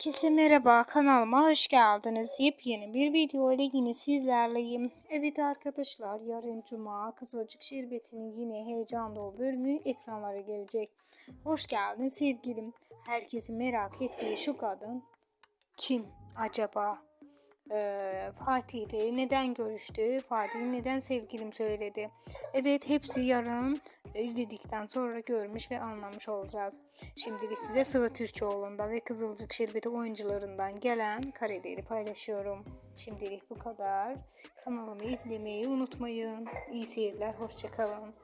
Herkese merhaba kanalıma hoş geldiniz. Yepyeni bir video ile yine sizlerleyim. Evet arkadaşlar yarın cuma Kızılcık Şerbeti'nin yine heyecan dolu bölümü ekranlara gelecek. Hoş geldin sevgilim. Herkesin merak ettiği şu kadın kim acaba? Ee, Fatih ile neden görüştü? Fatih neden sevgilim söyledi? Evet hepsi yarın izledikten sonra görmüş ve anlamış olacağız. Şimdilik size Sıvı Türkoğlu'nda ve Kızılcık Şerbeti oyuncularından gelen kareleri paylaşıyorum. Şimdilik bu kadar. Kanalımı izlemeyi unutmayın. İyi seyirler, hoşçakalın.